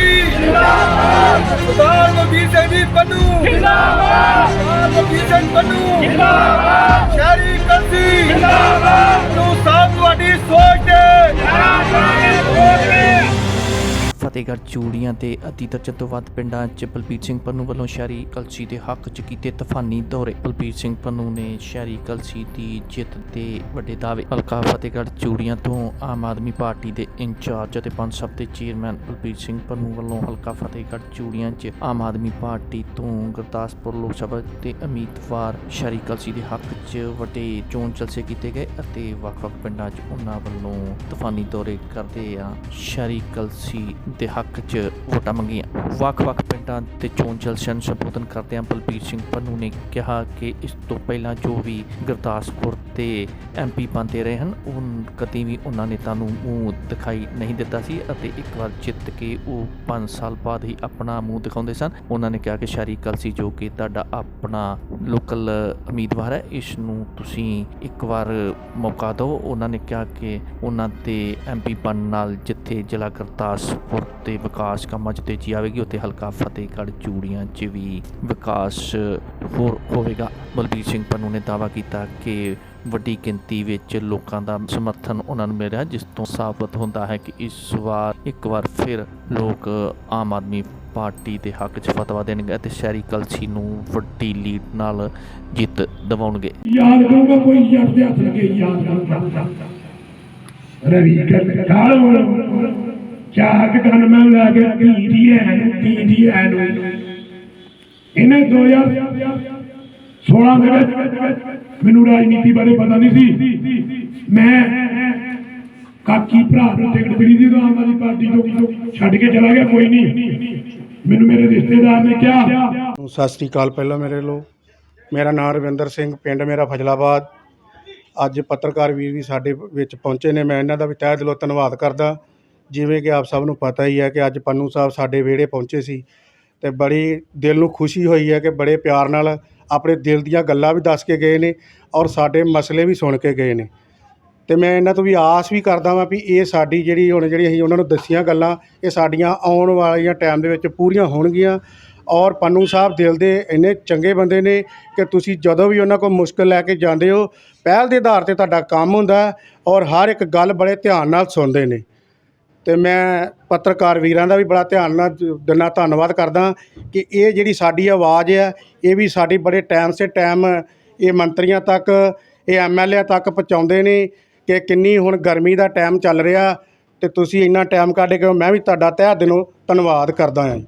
Party ਜਿੰਦਾਬਾਦ! ਸਰਦਾਰ ਬਬੀਰ ਸਿੰਘ ਜੀ ਪੰਨੂ! ਜਿੰਦਾਬਾਦ! ਸਰਦਾਰ ਬਬੀਰ ਸਿੰਘ ਪੰਨੂ! ਜਿੰਦਾਬਾਦ! ਸ਼ਹਿਰੀ ਕੰਸੀ ਜਿੰਦਾਬਾਦ! ਫਤਿਹਗੜ੍ਹ ਚੂੜੀਆਂ ਤੇ ਅਤੀ ਦਰਜਨ ਤੋਂ ਵੱਧ ਪਿੰਡਾਂ 'ਚ ਬਲਬੀਰ ਸਿੰਘ ਪੰਨੂ ਵੱਲੋਂ ਸ਼ਹਿਰੀ ਕਲਸੀ ਦੇ ਹੱਕ 'ਚ ਕੀਤੇ ਤੂਫਾਨੀ ਦੌਰੇ। ਬਲਬੀਰ ਸਿੰਘ ਪੰਨੂ ਨੇ ਸ਼ਹਿਰੀ ਕਲਸੀ ਦੀ ਜਿੱਤ ਦੇ ਵੱਡੇ ਦਾਅਵੇ। ਹਲਕਾ ਫਤਿਹਗੜ੍ਹ, ਚੂੜੀਆਂ ਤੋਂ ਆਮ ਆਦਮੀ ਪਾਰਟੀ ਦੇ ਇੰਚਾਰਜ ਅਤੇ ਪੰਜ ਸਭ ਦੇ ਚੇਅਰਮੈਨ ਬਲਬੀਰ ਸਿੰਘ ਪੰਨੂ ਵੱਲੋਂ ਹਲਕਾ ਫਤਿਹਗੜ੍ਹ, ਚੂੜੀਆਂ 'ਚ ਆਮ ਆਦਮੀ ਪਾਰਟੀ ਤੋਂ ਗੁਰਦਾਸਪੁਰ ਲੋਕ ਸਭਾ ਦੇ ਉਮੀਦਵਾਰ ਸ਼ਹਿਰੀ ਕਲਸੀ ਦੇ ਹੱਕ 'ਚ ਵੱਡੇ ਚੋਣ ਜਲਸੇ ਕੀਤੇ ਗਏ ਅਤੇ ਵੱਖ-ਵੱਖ ਪਿੰਡਾਂ 'ਚ ਉਹਨਾਂ ਵੱਲੋਂ ਤੂਫਾਨੀ ਦੌਰੇ ਕਰਦੇ ਆ ਸ਼ਹਿਰੀ ਕਲਸੀ ਦੇ ਹੱਕ 'ਚ ਵੋਟਾਂ ਮੰਗੀਆਂ। ਵੱਖ-ਵੱਖ ਪਿੰਡਾਂ ਤੇ ਚੋਣ ਜਲਸਨ ਸੰਬੋਧਨ ਕਰਦਿਆਂ ਬਲਬੀਰ ਸਿੰਘ ਪੰਨੂ ਨੇ ਕਿਹਾ ਕਿ ਇਸ ਤੋਂ ਪਹਿਲਾਂ ਜੋ ਵੀ ਗੁਰਦਾਸਪੁਰ ਤੇ ਐਮਪੀ ਬਣਦੇ ਰਹੇ ਹਨ, ਉਹ ਕਦੀ ਵੀ ਉਹਨਾਂ ਨੇਤਾ ਨੂੰ ਮੂੰਹ ਦਿਖਾਈ ਨਹੀਂ ਦਿੱਤਾ ਸੀ ਅਤੇ ਇੱਕ ਵਾਰ ਜਿੱਤ ਕੇ ਉਹ 5 ਸਾਲ ਬਾਅਦ ਹੀ ਆਪਣਾ ਮੂੰਹ ਦਿਖਾਉਂਦੇ ਸਨ। ਉਹਨਾਂ ਨੇ ਕਿਹਾ ਕਿ ਸ਼ਹਿਰੀ ਕਲਸੀ ਜੋ ਕਿ ਤੁਹਾਡਾ ਆਪਣਾ ਲੋਕਲ ਉਮੀਦਵਾਰ ਹੈ, ਇਸ ਨੂੰ ਤੁਸੀਂ ਇੱਕ ਵਾਰ ਮੌਕਾ ਦਿਓ। ਉਹਨਾਂ ਨੇ ਕਿਹਾ ਕਿ ਉਹਨਾਂ ਦੇ ਐਮਪੀ ਬਣਨ ਨਾਲ ਜਿੱਥੇ ਜ਼ਿਲ੍ਹਾ ਗੁਰਦਾਸਪੁਰ ਤੇ ਵਿਕਾਸ ਕੰਮਾਂ 'ਚ ਤੇਜ਼ੀ ਆਵੇਗੀ ਉੱਥੇ ਹਲਕਾ ਫਤਿਹਗੜ੍ਹ, ਚੂੜੀਆਂ 'ਚ ਵੀ ਵਿਕਾਸ ਹੋਰ ਹੋਵੇਗਾ। ਬਲਬੀਰ ਸਿੰਘ ਪੰਨੂ ਨੇ ਦਾਅਵਾ ਕੀਤਾ ਕਿ ਵੱਡੀ ਗਿਣਤੀ ਵਿੱਚ ਲੋਕਾਂ ਦਾ ਸਮਰਥਨ ਉਹਨਾਂ ਨੂੰ ਮਿਲ ਰਿਹਾ, ਜਿਸ ਤੋਂ ਸਾਬਤ ਹੁੰਦਾ ਹੈ ਕਿ ਇਸ ਵਾਰ ਇੱਕ ਵਾਰ ਫਿਰ ਲੋਕ ਆਮ ਆਦਮੀ ਪਾਰਟੀ ਦੇ ਹੱਕ 'ਚ ਫਤਵਾ ਦੇਣਗੇ ਅਤੇ ਸ਼ਹਿਰੀ ਕਲਸੀ ਨੂੰ ਵੱਡੀ ਲੀਡ ਨਾਲ ਜਿੱਤ ਦਿਵਾਉਣਗੇ। ਯਾਦ ਕਰੂੰਗਾ ਕੋਈ ਜੱਟ ਦੇ ਹੱਥ ਲੱਗੇ, ਯਾਦ ਕਰੂੰਗਾ। ਰਵੀ ਕਰ ਕਾਲ ਚਾਕ ਕੰਨ ਮੈਂ ਲਾ ਕੇ ਧੀ ਦੀ ਨੂੰ। ਧੀ ਦੀ ਨੂੰ ਇਹਨੇ 2016 ਦੇ ਵਿੱਚ ਮੈਨੂੰ ਰਾਜਨੀਤੀ ਬਾਰੇ ਪਤਾ ਨਹੀਂ ਸੀ। ਮੈਂ ਕਾਕੀ ਭਰਾ ਨੂੰ ਟਿਕਟ ਮਿਲੀ ਸੀ ਤਾਂ ਆਮ ਆਦਮੀ ਪਾਰਟੀ ਤੋਂ ਛੱਡ ਕੇ ਚਲਾ ਗਿਆ, ਕੋਈ ਨਹੀਂ। ਮੈਨੂੰ ਮੇਰੇ ਰਿਸ਼ਤੇਦਾਰ ਨੇ ਕਿਹਾ। ਸਤਿ ਸ੍ਰੀ ਅਕਾਲ ਪਹਿਲਾਂ ਮੇਰੇ ਲੋ ਮੇਰਾ ਨਾਮ ਰਵਿੰਦਰ ਸਿੰਘ, ਪਿੰਡ ਮੇਰਾ ਫਜਲਾਬਾਦ। ਅੱਜ ਪੱਤਰਕਾਰ ਵੀਰ ਵੀ ਸਾਡੇ ਵਿੱਚ ਪਹੁੰਚੇ ਨੇ, ਮੈਂ ਇਹਨਾਂ ਦਾ ਵੀ ਤਹਿ ਦਿਲੋਂ ਧੰਨਵਾਦ ਕਰਦਾ। ਜਿਵੇਂ ਕਿ ਆਪ ਸਭ ਨੂੰ ਪਤਾ ਹੀ ਹੈ ਕਿ ਅੱਜ ਪੰਨੂ ਸਾਹਿਬ ਸਾਡੇ ਵਿਹੜੇ ਪਹੁੰਚੇ ਸੀ ਤੇ ਬੜੀ ਦਿਲ ਨੂੰ ਖੁਸ਼ੀ ਹੋਈ ਹੈ ਕਿ ਬੜੇ ਪਿਆਰ ਨਾਲ ਆਪਣੇ ਦਿਲ ਦੀਆਂ ਗੱਲਾਂ ਵੀ ਦੱਸ ਕੇ ਗਏ ਨੇ ਔਰ ਸਾਡੇ ਮਸਲੇ ਵੀ ਸੁਣ ਕੇ ਗਏ ਨੇ। ਤੇ ਮੈਂ ਇਹਨਾਂ ਤੋਂ ਵੀ ਆਸ ਵੀ ਕਰਦਾ ਵਾਂ ਵੀ ਇਹ ਸਾਡੀ ਜਿਹੜੀ ਹੁਣ ਜਿਹੜੀ ਅਸੀਂ ਉਹਨਾਂ ਨੂੰ ਦੱਸੀਆਂ ਗੱਲਾਂ, ਇਹ ਸਾਡੀਆਂ ਆਉਣ ਵਾਲੀਆਂ ਟਾਈਮ ਦੇ ਵਿੱਚ ਪੂਰੀਆਂ ਹੋਣਗੀਆਂ ਔਰ ਪੰਨੂ ਸਾਹਿਬ ਦਿਲ ਦੇ ਇੰਨੇ ਚੰਗੇ ਬੰਦੇ ਨੇ ਕਿ ਤੁਸੀਂ ਜਦੋਂ ਵੀ ਉਹਨਾਂ ਕੋਲ ਮੁਸ਼ਕਲ ਲੈ ਕੇ ਜਾਂਦੇ ਹੋ, ਪਹਿਲ ਦੇ ਆਧਾਰ ਤੇ ਤੁਹਾਡਾ ਕੰਮ ਹੁੰਦਾ ਔਰ ਹਰ ਇੱਕ ਗੱਲ ਬੜੇ ਧਿਆਨ ਨਾਲ ਸੁਣਦੇ ਨੇ। ਅਤੇ ਮੈਂ ਪੱਤਰਕਾਰ ਵੀਰਾਂ ਦਾ ਵੀ ਬੜਾ ਧਿਆਨ ਨਾਲ ਜ- ਧੰਨਵਾਦ ਕਰਦਾ ਕਿ ਇਹ ਜਿਹੜੀ ਸਾਡੀ ਆਵਾਜ਼ ਹੈ, ਇਹ ਵੀ ਸਾਡੀ ਬੜੇ ਟਾਈਮ ਸੇ ਟਾਈਮ ਇਹ ਮੰਤਰੀਆਂ ਤੱਕ, ਇਹ ਐਮਐਲਏ ਤੱਕ ਪਹੁੰਚਾਉਂਦੇ ਨੇ ਕਿ ਕਿੰਨੀ ਹੁਣ ਗਰਮੀ ਦਾ ਟਾਈਮ ਚੱਲ ਰਿਹਾ ਅਤੇ ਤੁਸੀਂ ਇੰਨਾ ਟਾਈਮ ਕੱਢ ਕੇ ਮੈਂ ਵੀ ਤੁਹਾਡਾ ਤਹਿ ਦਿਲੋਂ ਧੰਨਵਾਦ ਕਰਦਾ ਹਾਂ